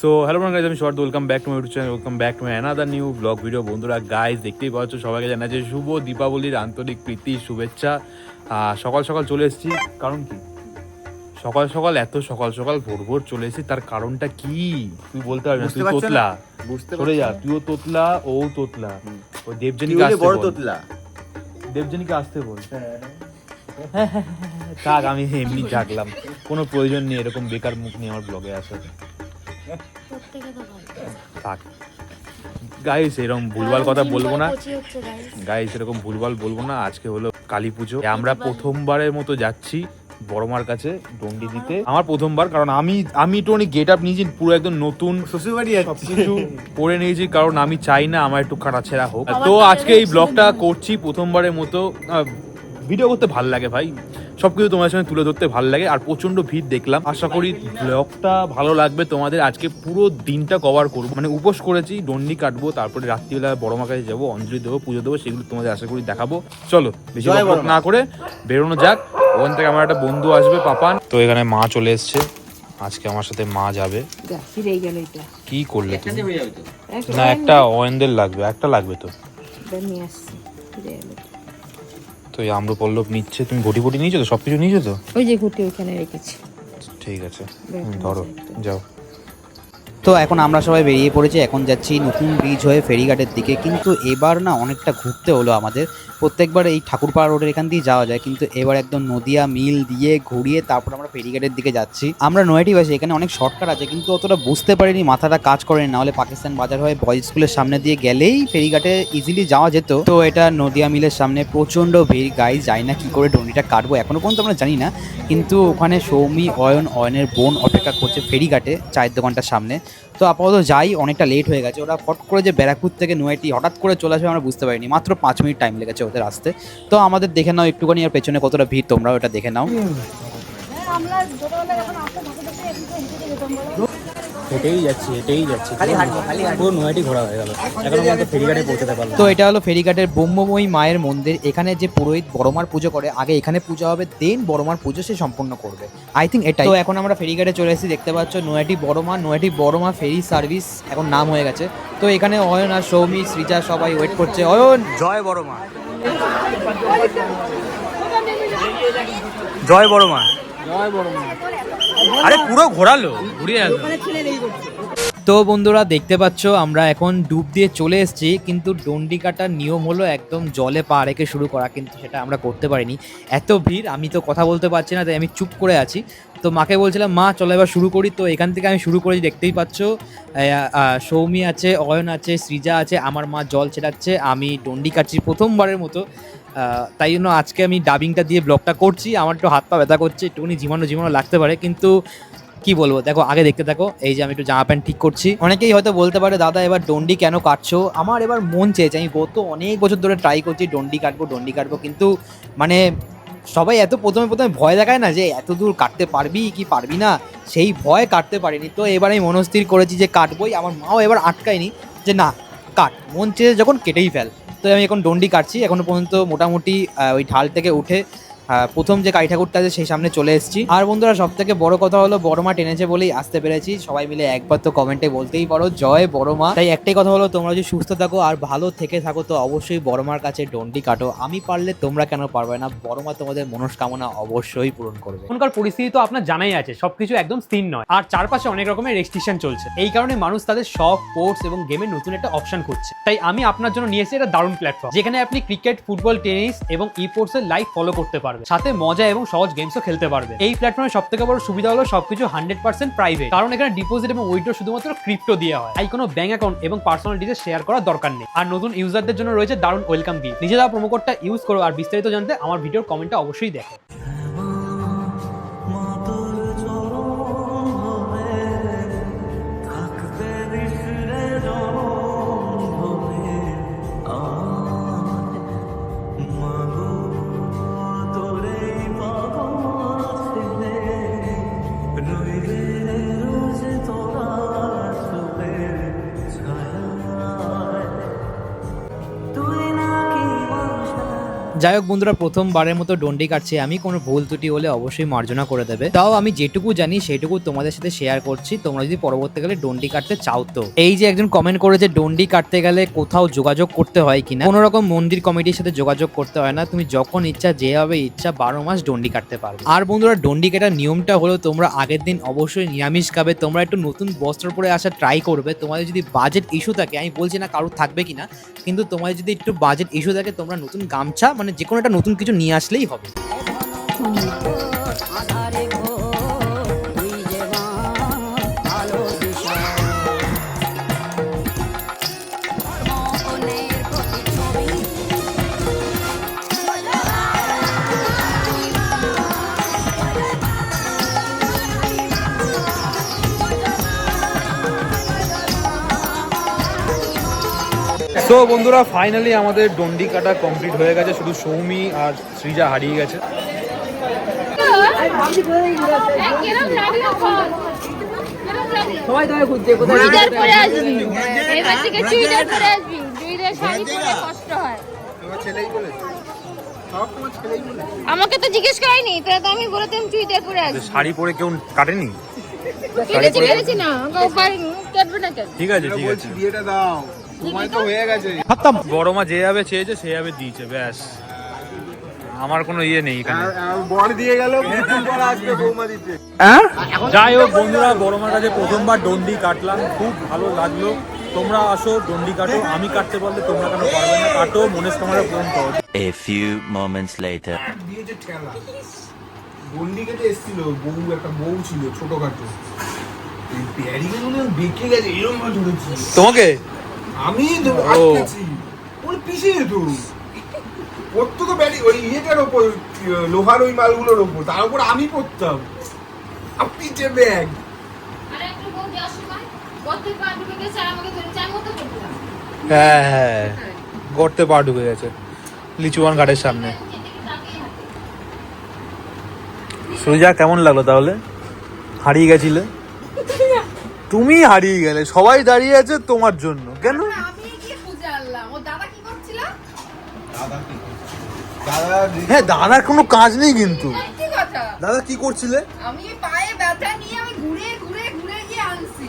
So hello guys আমি short welcome back to my YouTube channel welcome back to my another new blog video বন্ধুরা guys দেখতেই পাচ্ছ সবাইকে জানাচ্ছে শুভ দীপাবলির আন্তরিক প্রীতি শুভেচ্ছা। সকাল সকাল চলে এসেছি কারণ কি? সকাল সকাল এত সকাল সকাল ভোর ভোর চলে এসেছি তার কারণটা কি? তুই বলতে পারবি না তুই তোতলা? সরে যা তুইও তোতলা ও তোতলা। তুই দেবজনীকে আসতে বল। তোতলা। দেবজনীকে আসতে বল। থাক আমি এমনি জাগলাম। কোনো প্রয়োজন নেই এরকম বেকার মুখ নিয়ে আমার ব্লগে আসার। থাক। গাইস এরকম ভুলভাল কথা বলব না। গাইস এরকম ভুলভাল বলব না। আজকে হলো কালী পুজো। আমরা প্রথমবারের মতো যাচ্ছি বড়মার কাছে ডন্ডি দিতে। আমার প্রথমবার কারণ আমি আমি একটুখানি গেট আপ নিয়েছি পুরো একদম নতুন শ্বশুর বাড়ি সবকিছু করে নিয়েছি কারণ আমি চাই না আমার একটু কাটাছেড়া হোক। তো তো আজকে এই ব্লগটা করছি প্রথমবারের মতো। ভিডিও করতে ভালো লাগে ভাই। সবকিছু তোমার সঙ্গে তুলে ধরতে ভালো লাগে আর প্রচণ্ড ভিড় দেখলাম। আশা করি ব্লগটা ভালো লাগবে। তোমাদের আজকে পুরো দিনটা কভার করব। মানে উপোস করেছি ডন্ডি কাটবো তারপরে রাত্রিবেলা বড় মা কাছে যাব অঞ্জলি দেবো পুজো দেবো সেগুলো তোমাদের আশা করি দেখাবো। চলো বেশি। না করে বেরোনো যাক। ওখান থেকে আমার একটা বন্ধু আসবে পাপান। তো এখানে মা চলে এসছে। আজকে আমার সাথে মা যাবে। কি করলে তুমি? হয়ে না একটা অয়েন্দের লাগবে একটা লাগবে তো। তো এই আম্রপল্লব নিচ্ছে। তুমি ঘটি ফটি নিয়েছো তো? সব কিছু নিয়েছো তো? ওই যে ঘুটি ওখানে রেখেছি। ঠিক আছে। ধরো যাও। তো এখন আমরা সবাই বেরিয়ে পড়েছি, এখন যাচ্ছি নতুন ব্রিজ হয়ে ফেরিঘাটের দিকে। কিন্তু এবার না অনেকটা ঘুরতে হলো আমাদের। প্রত্যেকবার এই ঠাকুরপাড়া রোডের এখান দিয়ে যাওয়া যায়, কিন্তু এবার একদম নদিয়া, মিল দিয়ে ঘুরিয়ে তারপর আমরা ফেরিঘাটের দিকে যাচ্ছি। আমরা নয়টি বাসি, এখানে অনেক শর্টকাট আছে, কিন্তু অতটা বুঝতে পারিনি, মাথাটা কাজ করেনি নাহলে পাকিস্তান বাজার হয়ে বয়েজ স্কুলের সামনে দিয়ে গেলেই ফেরিঘাটে ইজিলি যাওয়া যেত। তো এটা নদিয়া মিলের সামনে প্রচণ্ড ভিড়। গাই যায় না কি করে ডন্ডিটা কাটবো এখনও পর্যন্ত আমরা জানি না। কিন্তু ওখানে সৌমি, অয়ন, অয়নের বোন অপেক্ষা করছে ফেরিঘাটে, চায়ের দোকানটার সামনে। তো আপাতত যাই, অনেকটা লেট হয়ে গেছে। ওরা ফট করে যে ব্যারাকপুর থেকে নোয়াটি হঠাৎ করে চলে আসবে আমরা বুঝতে পারিনি। মাত্র পাঁচ মিনিট টাইম লেগেছে ওদের আসতে। তো আমাদের দেখে নাও একটুখানি আর পেছনে কতটা ভিড়, তোমরাও এটা দেখে নাও। হেঁটেই যাচ্ছি হেঁটেই যাচ্ছি। পুরো নয়টি ঘোরা হয়ে গেল। এখন আমাদের ফেরিঘাটে পৌঁছাতে পারলাম। তো এটা হলো ফেরিঘাটের ব্রহ্মময়ী মায়ের মন্দির। এখানে যে পুরোহিত বড়মার পুজো করে আগে এখানে পুজো হবে দেন বড়মার পুজো সে সম্পন্ন করবে। আই থিঙ্ক এটাই। তো এখন আমরা ফেরিঘাটে চলে এসেছি দেখতে পাচ্ছ নয়াটি বড়মা নয়াটি বড়মা ফেরি সার্ভিস এখন নাম হয়ে গেছে। তো এখানে অয়ন আর সৌমি সৃজা সবাই ওয়েট করছে। অয়ন! জয় বড় মা জয় বড় মা জয় বড় মা আরে পুরো ঘোরালো, ঘুরিয়ে আসলো তো বন্ধুরা, দেখতে পাচ্ছ, আমরা এখন ডুব দিয়ে চলে এসেছি, কিন্তু ডন্ডি কাটার নিয়ম হলো একদম জলে পা রেখে শুরু করা, কিন্তু সেটা আমরা করতে পারিনি। এত ভিড়, আমি তো কথা বলতে পারছি না, তাই আমি চুপ করে আছি। তো মাকে বলছিলাম, মা, চলো এবার শুরু করি। তো এখান থেকে আমি শুরু করেছি, দেখতেই পাচ্ছ। সৌমি আছে, অয়ন আছে, সৃজা আছে, আমার মা জল ছেটাচ্ছে, আমি ডন্ডি কাটছি প্রথমবারের মতো। তাই জন্য আজকে আমি ডাবিংটা দিয়ে ব্লগটা করছি। আমার একটু হাত পা ব্যথা করছে, একটুখানি ঝিমানো ঝিমানো লাগতে পারে, কিন্তু কি বলব? দেখো, আগে দেখতে থাকো। এই যে আমি একটু জামা প্যান্ট ঠিক করছি। অনেকেই হয়তো বলতে পারে, দাদা, এবার ডন্ডি কেন কাটছো? আমার এবার মন চেয়েছে, আমি গত অনেক বছর ধরে ট্রাই করছি ডন্ডি কাটবো ডন্ডি কাটবো, কিন্তু মানে সবাই এত প্রথমে প্রথমে ভয় দেখায় না যে, এত দূর কাটতে পারবি কি পারবি না? সেই ভয় কাটতে পারিনি। তো এবার আমি মনস্থির করেছি যে, কাটবই। আমার মাও এবার আটকায়নি যে, না, কাট। মন চেয়ে যখন কেটেই ফেল। তো আমি এখন ডন্ডি কাটছি। এখনও পর্যন্ত মোটামুটি ওই ঢাল থেকে উঠে প্রথম যে কালী ঠাকুরটা আছে সেই সামনে চলে এসেছি। আর বন্ধুরা সব থেকে বড় কথা হলো বড় মা টেনেছে বলেই আসতে পেরেছি। সবাই মিলে একবার তো কমেন্টে বলতেই পারো, জয় বড় মা তাই একটাই কথা হলো, তোমরা যদি সুস্থ থাকো আর ভালো থেকে থাকো, তো অবশ্যই বড় মার কাছে ডন্ডি কাটো। আমি পারলে তোমরা কেন পারবে না? বড় মা তোমাদের মনস্কামনা অবশ্যই পূরণ করবে। এখনকার পরিস্থিতি তো আপনার জানাই আছে, সবকিছু একদম স্থির নয়। আর চারপাশে অনেক রকমের রেস্ট্রিকশন চলছে। এই কারণে মানুষ তাদের শখ স্পোর্টস এবং গেমের নতুন একটা অপশন খুঁজছে। তাই আমি আপনার জন্য নিয়ে এসেছি একটা দারুণ প্ল্যাটফর্ম যেখানে আপনি ক্রিকেট ফুটবল টেনিস এবং ই স্পোর্টস এর লাইভ ফলো করতে পারবেন। সাথে মজা এবং সহজ গেমসও খেলতে পারবে। এই প্ল্যাটফর্মের সব থেকে বড় সুবিধা হলো সবকিছু হান্ড্রেড পার্সেন্ট প্রাইভেট কারণ এখানে ডিপোজিট এবং উইথড্র শুধুমাত্র ক্রিপ্টো দিয়ে হয়। তাই কোনো ব্যাঙ্ক অ্যাকাউন্ট এবং পার্সোনাল ডিটেলস শেয়ার করার দরকার নেই। আর নতুন ইউজারদের জন্য রয়েছে দারুণ ওয়েলকাম গিফট নিজে দেওয়া প্রোমো কোডটা ইউজ করো আর বিস্তারিত জানতে আমার ভিডিওর কমেন্টটা অবশ্যই দেখো। যাই হোক বন্ধুরা, প্রথমবারের মতো ডন্ডি কাটছে। আমি কোনো ভুল ত্রুটি হলে অবশ্যই মার্জনা করে দেবে। তাও আমি যেটুকু জানি, সেটুকু তোমাদের সাথে শেয়ার করছি। তোমরা যদি পরবর্তীকালে ডন্ডি কাটতে চাও তো। এই যে একজন কমেন্ট করেছে ডন্ডি কাটতে গেলে কোথাও যোগাযোগ করতে হয় কিনা, কোনো রকম মন্দির কমিটির সাথে যোগাযোগ করতে হয় না। তুমি যখন ইচ্ছা, যেভাবে ইচ্ছা, বারো মাস ডন্ডি কাটতে পারবে। আর বন্ধুরা, ডন্ডি কাটার নিয়মটা হলো, তোমরা আগের দিন অবশ্যই নিরামিষ খাবে। তোমরা একটু নতুন বস্ত্র পরে আসা ট্রাই করবে। তোমাদের যদি বাজেট ইস্যু থাকে, আমি বলছি না কারোর থাকবে কিনা, কিন্তু তোমাদের যদি একটু বাজেট ইস্যু থাকে, তোমরা নতুন গামছা মানে যে কোনো একটা নতুন কিছু নিয়ে আসলেই হবে। তো বন্ধুরা ফাইনালি আমাদের ডন্ডি কাটা কমপ্লিট হয়ে গেছে। শুধু সৌমি আর সৃজা হারিয়ে গেছে। আসবি। এবার থেকে পরে আসবি। শাড়ি পরে কষ্ট হয়। আমাকে তো জিজ্ঞেস করাইনি তাহলে তো আমি বলতাম চুড়িদার পরে আসবি। শাড়ি পরে কেউ কাটেনি? কেটেছি কেটেছি না আমাকে পারিনি কাটবে না কেন? ঠিক আছে ঠিক আছে। বিয়েটা দাও। সময় তো হয়ে গেছে। বড় মা যেভাবে চেয়েছে সেভাবে দিয়েছে ব্যাস। আমার কোনো ইয়ে নেই এখানে। বর দিয়ে গেল আসবে বৌমা দিতে। যাই হোক বন্ধুরা বড় মার কাছে প্রথমবার ডন্ডি কাটলাম। খুব ভালো লাগল। তোমরা আসো ডন্ডি কাটো আমি কাটতে পারলে তোমরা কেন পারবে না? কাটো কামড়া পূরণ করো। A few moments later. দিয়েছে ঠেলা গন্ডি কেটে এসেছিল বউ একটা বউ ছিল ছোটখাটো। এই ব্যারিকে মনে হয় গেছে এরকম ভাবে ধরেছি তোমাকে? আমি তো আটকেছি। ওর পিছিয়ে যেত ওর তো তো ব্যারি ওই ইয়েটার ওপর লোহার ওই মালগুলোর ওপর। তার উপর আমি পড়তাম। আর পিঠে ব্যাগ হ্যাঁ হ্যাঁ। গর্তে পা ঢুকে গেছে লিচুয়ান ঘাটের সামনে। সুজা কেমন লাগল তাহলে? হারিয়ে গেছিলে? তুমি হারিয়ে গেলে সবাই দাঁড়িয়ে আছে তোমার জন্য। কেন আমি গিয়ে খুঁজে আনলাম ও দাদা কি করছিল দাদা হ্যাঁ দাদার কোনো কাজ নেই কিন্তু। দাদা কি করছিলে? আমি পায়ে ব্যথা নিয়ে আমি ঘুরে ঘুরে ঘুরে গিয়ে আনছি।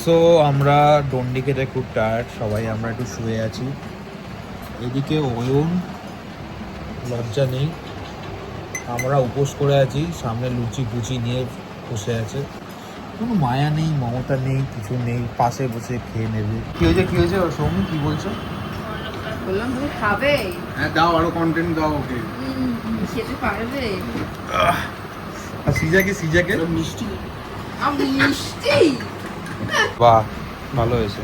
সো আমরা ডন্ডি খেতে খুব টায়ার্ড সবাই আমরা একটু শুয়ে আছি। এদিকে অয়ন লজ্জা নেই। আমরা উপোস করে আছি সামনে লুচি ফুচি নিয়ে বসে আছে। কোনো মায়া নেই মমতা নেই কিছু নেই পাশে বসে খেয়ে নেবে। কি হয়েছে কি হয়েছে? সৌমি কি বলছো? বললাম তুমি খাবে। হ্যাঁ দাও আরও কন্টেন্ট দাও ওকে। খেতে পারবে। আর সিজাকে সিজাকে? মিষ্টি। আমি মিষ্টি। বাহ ভালো হয়েছে।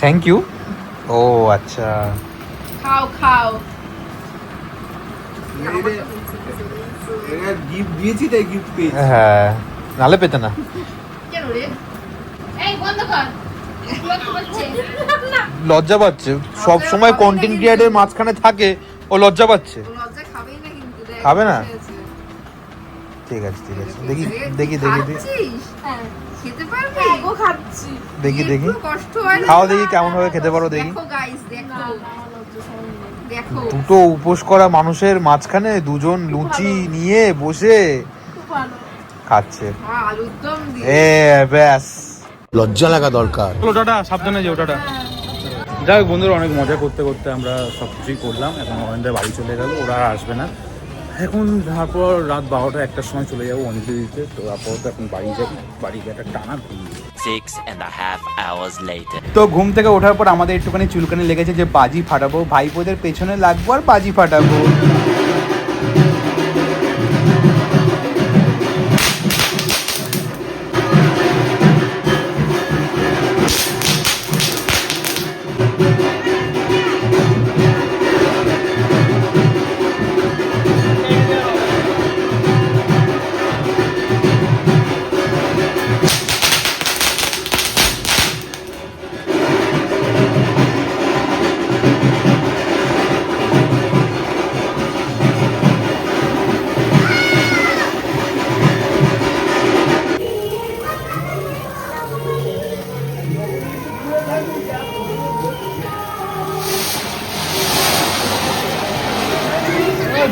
থ্যাংক ইউ ও আচ্ছা। খাও খাও। গিফট দিয়েছি তাই গিফট পেয়েছি। হ্যাঁ নালে পেতে না। কেন রে? এই বন্ধ কর। লজ্জা পাচ্ছে। সব সময় কন্টেন্ট ক্রিয়েটের মাঝখানে থাকে ও লজ্জা পাচ্ছে। ও লজ্জা খাবেই না কিন্তু দেখ খাবে না? ঠিক আছে ঠিক আছে। দেখি দেখি দেখি দেখি? হ্যাঁ। খাচ্ছি। দেখি দেখি। কষ্ট খাও দেখি কেমন ভাবে খেতে পারো দেখি। গাইস দেখো। দেখো দুটো উপোস করা মানুষের মাঝখানে দুজন লুচি নিয়ে বসে খাচ্ছে। হ্যাঁ, আলুর দম দিয়ে। এ ব্যাস। লজ্জা লাগা দরকার। ওটাটা সাবধানে যে ওটাটা যাই হোক বন্ধুরা অনেক মজা করতে করতে আমরা সব কিছুই করলাম। এখন অরেন্দ্রের বাড়ি চলে গেল ওরা আর আসবে না। এখন তারপর রাত বারোটা একটার সময় চলে যাব অঞ্জলি দিতে তো আপাতত এখন বাড়ি যাই বাড়ি গিয়ে একটা টানা ঘুম দিই। Six and a half তো ঘুম থেকে ওঠার পর আমাদের একটুখানি চুলকানি লেগেছে যে বাজি ফাটাবো ভাইপোদের পেছনে লাগবো আর বাজি ফাটাবো।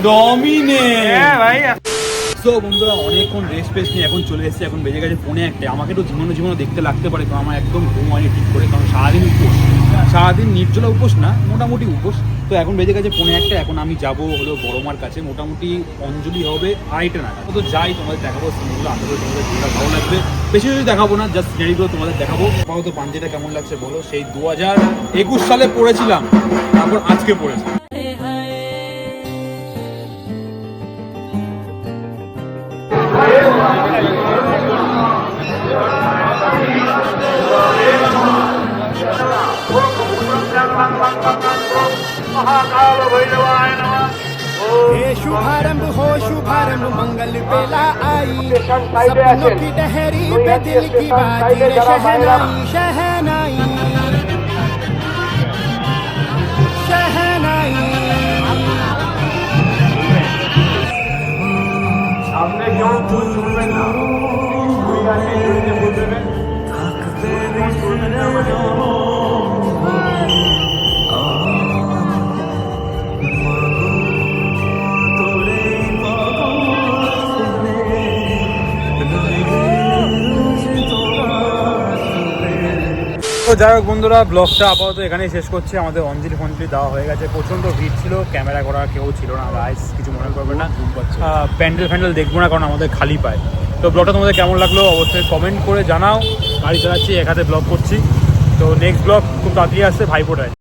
হ্যাঁ ভাই। সো বন্ধুরা অনেকক্ষণ রেস্ট নিয়ে এখন চলে এসেছে। এখন বেজে গেছে ফোনে একটা। আমাকে ঝিমানো ঝিমানো দেখতে লাগতে পারে তো আমার একদম ঘুম হয়নি ঠিক করে কারণ সারাদিন উপোস। সারাদিন নির্জলা উপোস না মোটামুটি উপোস। তো এখন বেজে গেছে ফোনে একটা। এখন আমি যাব হলো বড়মার কাছে। মোটামুটি অঞ্জলি হবে আড়াইটা নাগাদ। তো যাই তোমাদের দেখাবো সিনেমাগুলো। আশা করি তোমাদের ভিডিওটা ভালো লাগবে। বেশি বেশি দেখাবো না জাস্ট সিনারিগুলো তোমাদের দেখাবো। আপাতত পাঞ্জিটা কেমন লাগছে বলো? সেই দু হাজার একুশ সালে পড়েছিলাম। তারপর আজকে পড়েছি। महाकाल भैरवाय नमः शुभारंभ हो शुभारंभ मंगल बेला आई। सपनों की डहरी पे दिल की बाजी रे शहनाई शहनाई। शहनाई। हमने क्यों तू सुन में ना कोई गाने छूटने फूल में ताकत सुन सुनने में তো যাই হোক বন্ধুরা ব্লগটা আপাতত এখানেই শেষ করছি। আমাদের অঞ্জলি ফঞ্জলি দেওয়া হয়ে গেছে। প্রচণ্ড ভিড় ছিল ক্যামেরা করা কেউ ছিল না। রাইস কিছু মনে করবে না। প্যান্ডেল ফ্যান্ডেল দেখব না কারণ আমাদের খালি পায়। তো ব্লগটা তোমাদের কেমন লাগল অবশ্যই কমেন্ট করে জানাও। গাড়ি চালাচ্ছি এক হাতে ব্লগ করছি। তো নেক্সট ব্লগ খুব তাড়াতাড়ি আসছে ভাইফোটায়